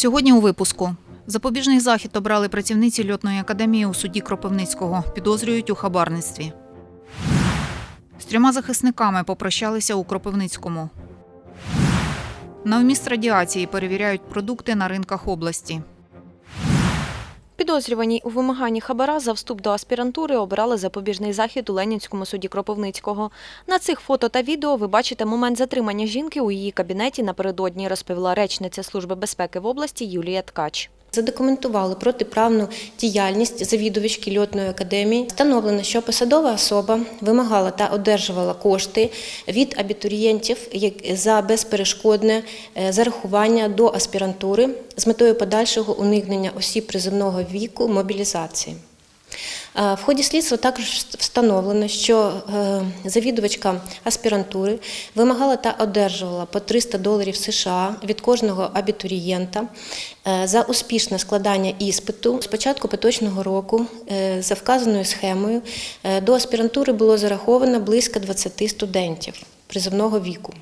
Сьогодні у випуску. Запобіжний захід обрали працівниці льотної академії у суді Кропивницького. Підозрюють у хабарництві. З трьома захисниками попрощалися у Кропивницькому. На вміст радіації перевіряють продукти на ринках області. Підозрювані у вимаганні хабара за вступ до аспірантури обирали запобіжний захід у Ленінському суді Кропивницького. На цих фото та відео ви бачите момент затримання жінки у її кабінеті напередодні, розповіла речниця Служби безпеки в області Юлія Ткач. Задокументували протиправну діяльність завідувачки льотної академії. Встановлено, що посадова особа вимагала та одержувала кошти від абітурієнтів за безперешкодне е, зарахування до аспірантури з метою подальшого уникнення осіб приземного віку мобілізації. Е, В ході слідства також встановлено, що е, завідувачка аспірантури вимагала та одержувала по 300 доларів США від кожного абітурієнта е, за успішне складання іспиту. З початку поточного року за вказаною схемою до аспірантури було зараховано близько 20 студентів призовного віку.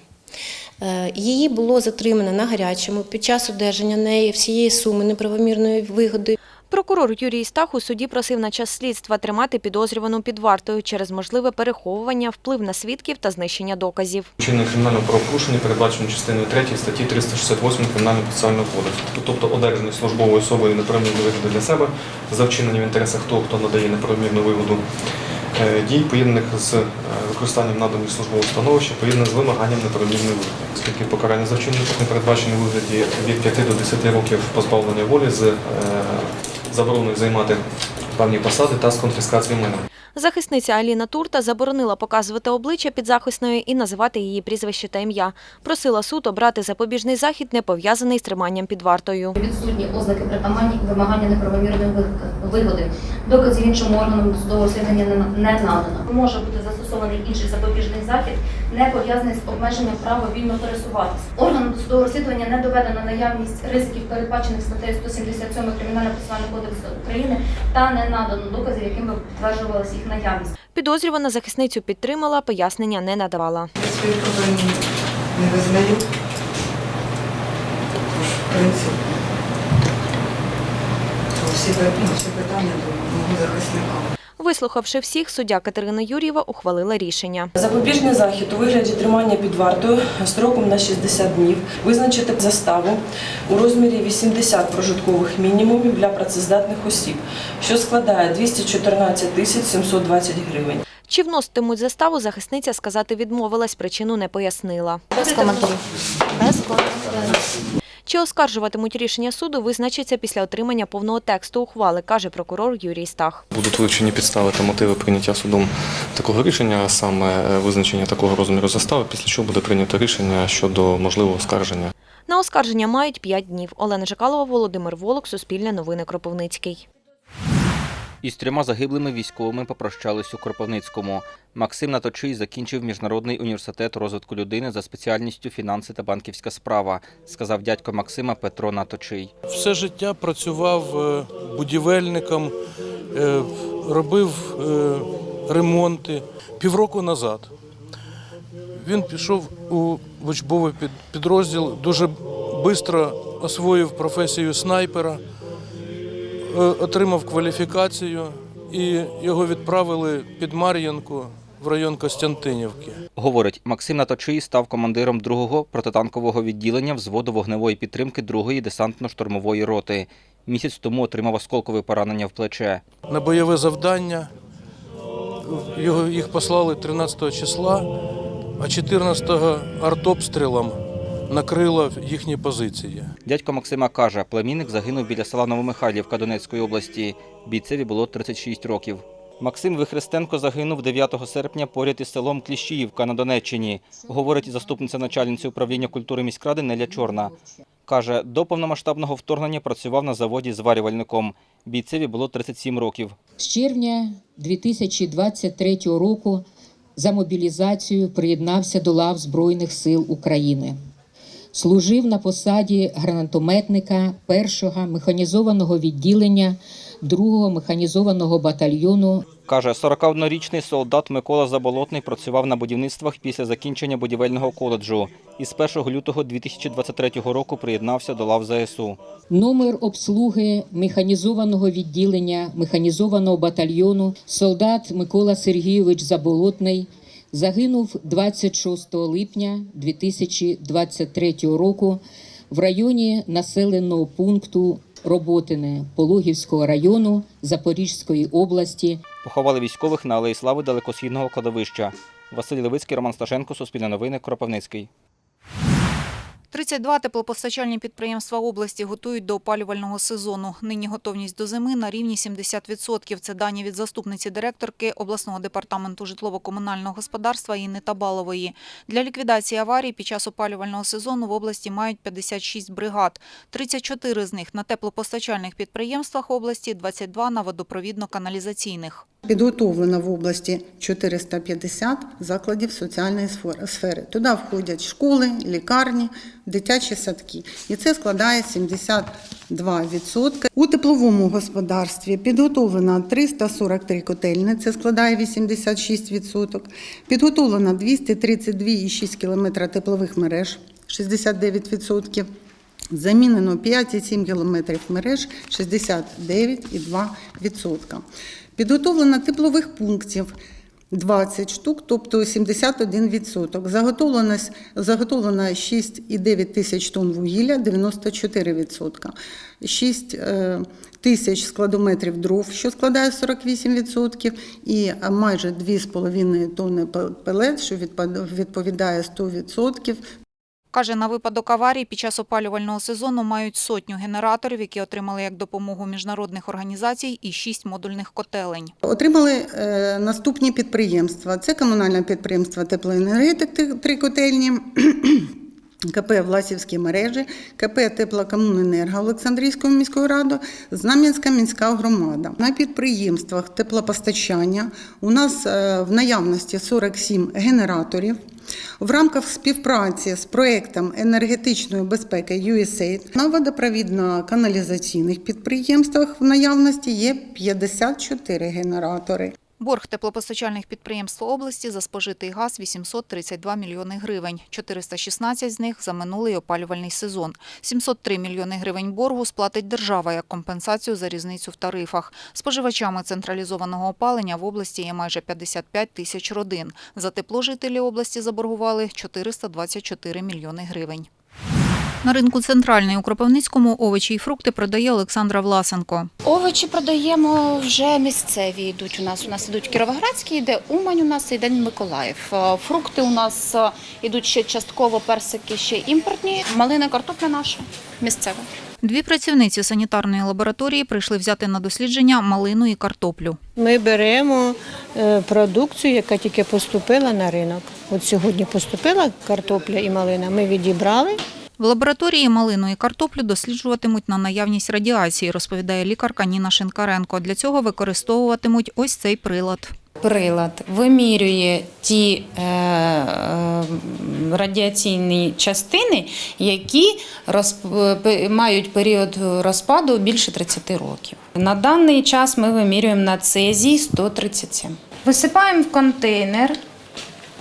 Її було затримано на гарячому під час одержання неї всієї суми неправомірної вигоди Прокурор Юрій Стах у суді просив на час слідства тримати підозрювану під вартою через можливе переховування, вплив на свідків та знищення доказів. Чинне кримінального правопорушення передбачено частиною 3 статті 368 Кримінального процесуального кодексу. Тобто одержаний службовою особою неправомірну вигоду для себе за вчинення в інтересах того, хто надає неправомірну вигоду е, дій, поєднаних з е, використанням наданих службового становища, поєднаних з вимаганням неправомірної вигоди. Оскільки покарання за вчинення не передбачено вигляді від 5 до 10 років позбавлення волі з е, займати певні посади та з конфіскацією майна. Захисниця Аліна Турта заборонила показувати обличчя підзахисної і називати її прізвище та ім'я. Просила суд обрати запобіжний захід, не пов'язаний з триманням під вартою. Відсутні ознаки притаманні вимагання неправомірної виг- вигоди. Доказів іншому органам досудового розслідування не надано. Може бути застосований інший запобіжний захід, не пов'язаний з обмеженням права вільно пересуватися. Органам досудового розслідування не доведено наявність ризиків, передбачених статтею 177 Кримінального процесуального кодексу України, та не надано доказів, яким би підтверджувалася їх наявність. Підозрювана захисницю підтримала, пояснення не надавала. Свої провину не визнаю. Тож, в принципі, то ну, всі питання до мого захисника. Вислухавши всіх, суддя Катерина Юрєва ухвалила рішення. Запобіжний захід у вигляді тримання під вартою строком на 60 днів визначити заставу у розмірі 80 прожиткових мінімумів для працездатних осіб, що складає 214 тисяч 720 гривень. Чи вноситимуть заставу, захисниця сказати відмовилась, причину не пояснила. без коментарів. Чи оскаржуватимуть рішення суду, визначиться після отримання повного тексту ухвали, каже прокурор Юрій Стах. Будуть вивчені підстави та мотиви прийняття судом такого рішення, а саме е, визначення такого розміру застави, після чого буде прийнято рішення щодо можливого оскарження. На оскарження мають 5 днів. Олена Жикалова, Володимир Волок, Суспільне новини Кропивницький. Із трьома загиблими військовими попрощались у Кропивницькому. Максим Наточий закінчив Міжнародний університет розвитку людини за спеціальністю фінанси та банківська справа, сказав дядько Максима Петро Наточий. Все життя працював е, будівельником, е, робив е, ремонти. Півроку назад він пішов у учбовий підрозділ, дуже швидко освоїв професію снайпера, отримав кваліфікацію і його відправили під Мар'їнку в район Костянтинівки. Говорить, Максим Наточий став командиром другого протитанкового відділення взводу вогневої підтримки другої десантно-штурмової роти. Місяць тому отримав осколкове поранення в плече. на бойове завдання. Його, їх послали 13 числа, а 14-го артобстрілом накрило їхні позиції. Дядько Максима каже, племінник загинув біля села Новомихайлівка Донецької області. Бійцеві було 36 років. Максим Вихрестенко загинув 9 серпня поряд із селом Кліщіївка на Донеччині, говорить заступниця начальниці управління культури міськради Неля Чорна. Каже, до повномасштабного вторгнення працював на заводі зварювальником. Бійцеві було 37 років. З червня 2023 року за мобілізацію приєднався до лав Збройних сил України. Служив на посаді гранатометника першого механізованого відділення 2-го механізованого батальйону Каже, 41-річний солдат Микола Заболотний працював на будівництвах після закінчення будівельного коледжу і з 1 лютого 2023 року приєднався до лав ЗСУ. Номер обслуги механізованого відділення механізованого батальйону солдат Микола Сергійович Заболотний загинув 26 липня 2023 року в районі населеного пункту Роботине Пологівського району Запорізької області Поховали військових на Алеї Слави далекосхідного кладовища. Василь Левицький, Роман Сташенко, Суспільне новини, Кропивницький. 32 теплопостачальні підприємства області готують до опалювального сезону. Нині готовність до зими на рівні 70%. Це дані від заступниці директорки обласного департаменту житлово-комунального господарства Інни Табалової. Для ліквідації аварій під час опалювального сезону в області мають 56 бригад. 34 з них на теплопостачальних підприємствах області, 22 на водопровідно-каналізаційних. Підготовлено в області 450 закладів соціальної сфери. Туди входять школи, лікарні, дитячі садки. І це складає 72%. У тепловому господарстві підготовлено 343 котельні, це складає 86%. Підготовлено 232,6 км теплових мереж, 69%. Замінено 5,7 кілометрів мереж 69,2%. Підготовлено теплових пунктів 20 штук, тобто 71%. Заготовлено, заготовлено 6,9 тисяч тонн вугілля, 94%. 6 е, тисяч складометрів дров, що складає 48%, і майже 2,5 тонни пелет, що відповідає 100%. Каже, на випадок аварій під час опалювального сезону мають сотню генераторів, які отримали як допомогу міжнародних організацій, і шість модульних котелень. Отримали е, наступні підприємства. Це комунальне підприємство теплоенергетик, три котельні. КП Власівські мережі, КП Теплокомуненерго Олександрійської міської ради, Знам'янська міська громада. На підприємствах теплопостачання у нас е, в наявності 47 генераторів. В рамках співпраці з проектом енергетичної безпеки USAID на водопровідно-каналізаційних підприємствах в наявності є 54 генератори. Борг теплопостачальних підприємств області за спожитий газ – 832 мільйони гривень. 416 з них за минулий опалювальний сезон. 703 мільйони гривень боргу сплатить держава як компенсацію за різницю в тарифах. Споживачами централізованого опалення в області є майже 55 тисяч родин. За тепло жителі області заборгували 424 мільйони гривень. На ринку центральний у Кропивницькому овочі і фрукти продає Олександра Власенко. Овочі продаємо вже місцеві йдуть у нас. У нас ідуть Кіровоградські, йде Умань у нас, йде Миколаїв. Е, Фрукти у нас е, ідуть ще частково персики, ще імпортні. Малина, картопля наша місцева. Дві працівниці санітарної лабораторії прийшли взяти на дослідження малину і картоплю. Ми беремо е, продукцію, яка тільки поступила на ринок. От сьогодні поступила картопля і малина. Ми відібрали. В лабораторії малину і картоплю досліджуватимуть на наявність радіації, розповідає лікарка Ніна Шинкаренко. Для цього використовуватимуть ось цей прилад. Прилад вимірює ті е, е, радіаційні частини, які мають період розпаду більше 30 років. На даний час ми вимірюємо на цезій 137. Висипаємо в контейнер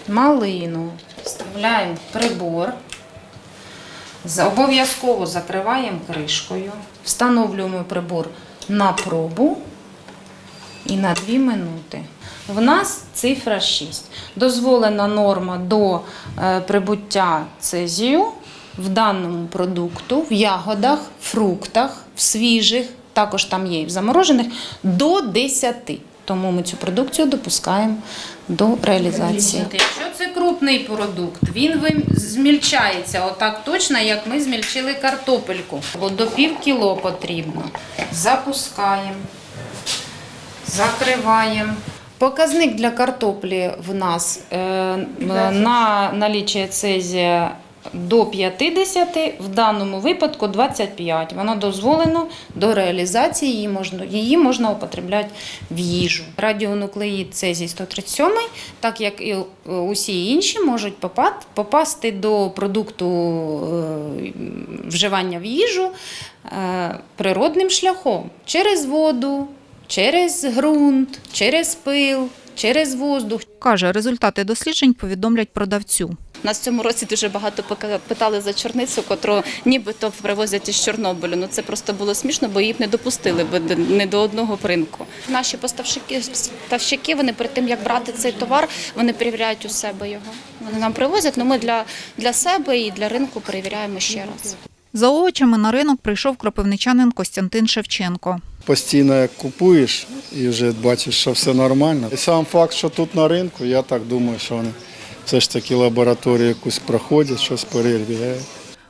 малину, вставляємо прибор. Обов'язково закриваємо кришкою, встановлюємо прибор на пробу і на 2 минути. В нас цифра 6. Дозволена норма до е, прибуття цезію в даному продукту, в ягодах, фруктах, в свіжих, також там є і в заморожених, до 10. Тому ми цю продукцію допускаємо до реалізації. Якщо це крупний продукт, він змільчається отак точно, як ми змільчили картопельку. Бо до пів кіло потрібно. Запускаємо, закриваємо. Показник для картоплі в нас е, на налічі цезія до 50, в даному випадку 25. Воно дозволено до реалізації, її можна, її можна употребляти в їжу. Радіонуклеїд цезій 137, так як і е, усі інші, можуть попа- попасти до продукту е, вживання в їжу е, природним шляхом через воду, через ґрунт, через пил, через воздух. Каже, результати досліджень повідомлять продавцю. Нас в цьому році дуже багато питали за чорницю, котру нібито привозять із Чорнобилю. Ну це просто було смішно, бо її б не допустили б не до одного ринку. Наші поставщики, поставщики вони перед тим як брати цей товар, вони перевіряють у себе його. Вони нам привозять, але ми для, для себе і для ринку перевіряємо ще раз. За овочами на ринок прийшов кропивничанин Костянтин Шевченко. Постійно як купуєш і вже бачиш, що все нормально. І сам факт, що тут на ринку, я так думаю, що вони все ж таки лабораторію якусь проходять, щось перевіряють.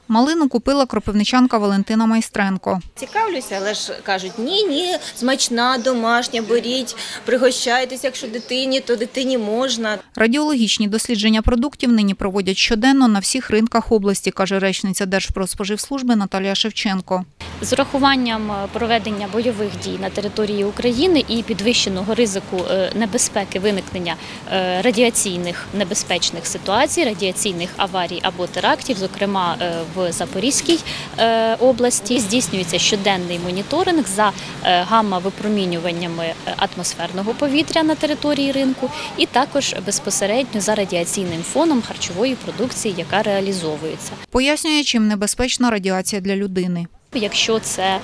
Малину купила кропивничанка Валентина Майстренко. Цікавлюся, але ж кажуть, ні, ні, смачна, домашня, беріть, пригощайтесь, якщо дитині, то дитині можна. Радіологічні дослідження продуктів нині проводять щоденно на всіх ринках області, каже речниця Держпродспоживслужби Наталія Шевченко. З урахуванням е, проведення бойових дій на території України і підвищеного ризику е, небезпеки виникнення е, радіаційних небезпечних ситуацій, радіаційних аварій або терактів, зокрема е, в Запорізькій е, області, здійснюється щоденний моніторинг за е, гамма-випромінюваннями е, атмосферного повітря на території ринку, і також безпосередньо за радіаційним фоном харчової продукції, яка реалізовується. Пояснює, чим небезпечна радіація для людини. Якщо це е,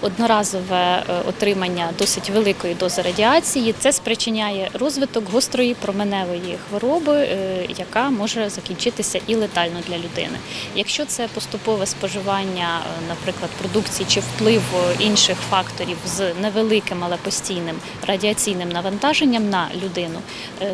одноразове е, отримання досить великої дози радіації, це спричиняє розвиток гострої променевої хвороби, е, яка може закінчитися і летально для людини. Якщо це поступове споживання, наприклад, продукції чи вплив інших факторів з невеликим, але постійним радіаційним навантаженням на людину,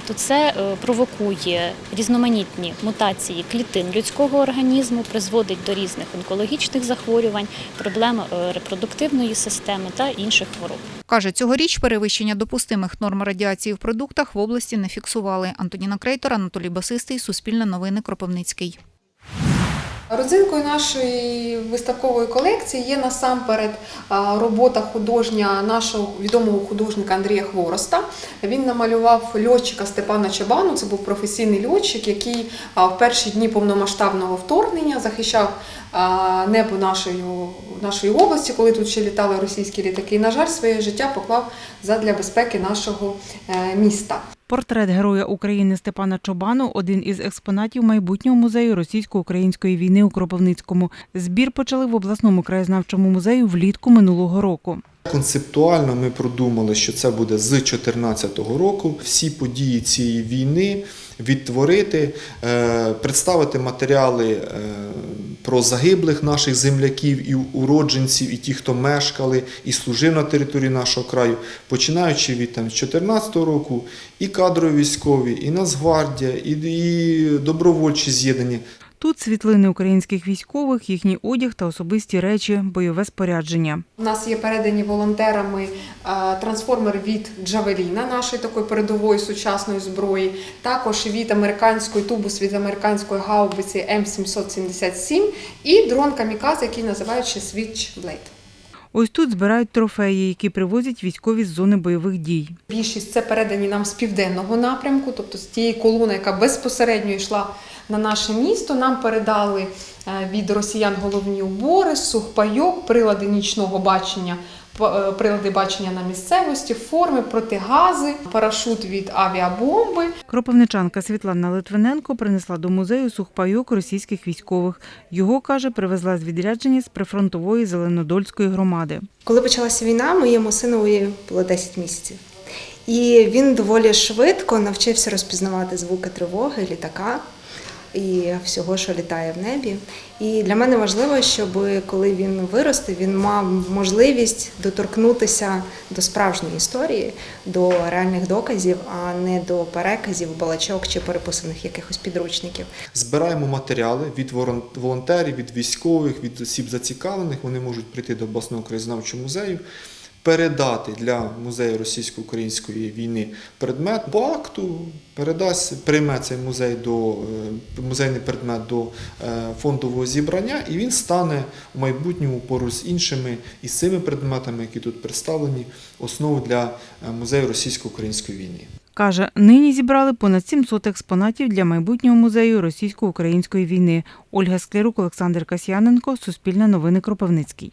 то це провокує різноманітні мутації клітин людського організму, призводить до різних онкологічних захворювань, проблем е, репродуктивної системи та інших хвороб. Каже, цьогоріч перевищення допустимих норм радіації в продуктах в області не фіксували. Антоніна Крейтор, Анатолій Басистий, Суспільне новини, Кропивницький. Родзинкою нашої виставкової колекції є насамперед робота художня нашого відомого художника Андрія Хвороста. Він намалював льотчика Степана Чабану. Це був професійний льотчик, який в перші дні повномасштабного вторгнення захищав небо нашої, нашої області, коли тут ще літали російські літаки. І, на жаль, своє життя поклав задля безпеки нашого е, міста. Портрет Героя України Степана Чобану один із експонатів майбутнього музею російсько-української війни у Кропивницькому. Збір почали в обласному краєзнавчому музею влітку минулого року. Концептуально ми продумали, що це буде з 2014 року. Всі події цієї війни відтворити, е, представити матеріали е, про загиблих наших земляків і уродженців, і ті, хто мешкали і служив на території нашого краю, починаючи від там, 2014 року, і кадрові військові, і Нацгвардія, і, і добровольчі з'єднання. Тут світлини українських військових, їхній одяг та особисті речі, бойове спорядження. У нас є передані волонтерами е, трансформер від Джавеліна, нашої такої передової сучасної зброї, також від американської тубус від американської гаубиці М777 і дрон Каміказ, який називають ще Switchblade. Ось тут збирають трофеї, які привозять військові з зони бойових дій. Більшість це передані нам з південного напрямку, тобто з тієї колони, яка безпосередньо йшла на наше місто. Нам передали е, від росіян головні убори, сухпайок, прилади нічного бачення, прилади бачення на місцевості, форми, протигази, парашут від авіабомби. Кропивничанка Світлана Литвиненко принесла до музею сухпайок російських військових. Його, каже, привезла з відрядження з прифронтової Зеленодольської громади. Коли почалася війна, моєму синові було 10 місяців. І він доволі швидко навчився розпізнавати звуки тривоги, літака і всього, що літає в небі. І для мене важливо, щоб коли він виросте, він мав можливість доторкнутися до справжньої історії, до реальних доказів, а не до переказів, балачок чи переписаних якихось підручників. Збираємо матеріали від волонтерів, від військових, від осіб зацікавлених. Вони можуть прийти до обласного краєзнавчого музею, передати для музею російсько-української війни предмет по акту, передасть, прийме цей музей до е, музейний предмет до е, фондового зібрання, і він стане у майбутньому поруч з іншими із цими предметами, які тут представлені, основою для е, музею російсько-української війни. Каже, нині зібрали понад 700 експонатів для майбутнього музею російсько-української війни. Ольга Склярук, Олександр Касьяненко, Суспільне новини Кропивницький.